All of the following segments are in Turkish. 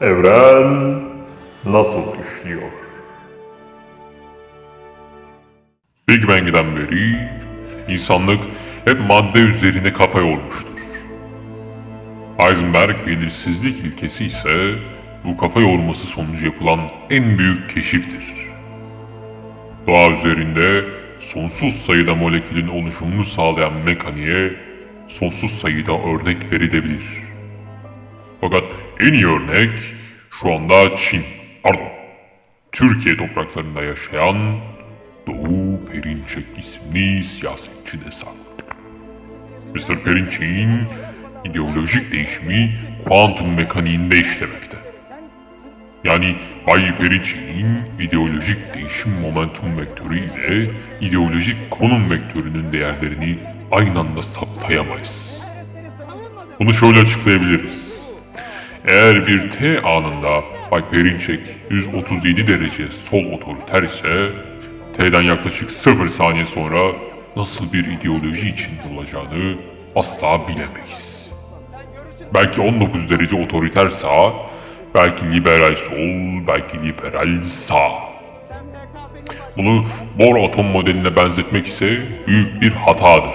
Evren nasıl işliyor? Big Bang'den beri insanlık hep madde üzerine kafa yormuştur. Heisenberg belirsizlik ilkesi ise bu kafa yorması sonucu yapılan en büyük keşiftir. Doğa üzerinde sonsuz sayıda molekülün oluşumunu sağlayan mekaniğe sonsuz sayıda örnek verilebilir. Fakat en iyi örnek şu anda Çin, pardon, Türkiye topraklarında yaşayan Doğu Perinçek isimli siyasetçi de saklı. Mr. Perinçek'in ideolojik değişimi kuantum mekaniğinde işlemekte. Yani Bay Perinçek'in ideolojik değişim momentum vektörü ile ideolojik konum vektörünün değerlerini aynı anda saptayamayız. Bunu şöyle açıklayabiliriz. Eğer bir T anında Bay Perinçek 137 derece sol otoriter ise T'den yaklaşık 0 saniye sonra nasıl bir ideoloji içinde olacağını asla bilemeyiz. Belki 19 derece otoriter sağ, belki liberal sol, belki liberal sağ. Bunu Bohr atom modeline benzetmek ise büyük bir hatadır.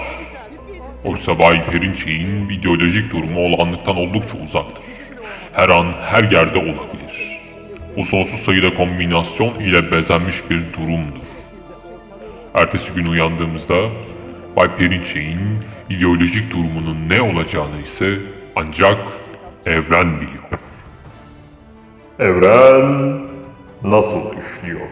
Oysa Bay Perinçek'in ideolojik durumu olağanlıktan oldukça uzaktır. Her an her yerde olabilir. Bu sonsuz sayıda kombinasyon ile bezenmiş bir durumdur. Ertesi gün uyandığımızda Bay Perinçek'in ideolojik durumunun ne olacağını ise ancak evren biliyor. Evren nasıl işliyor?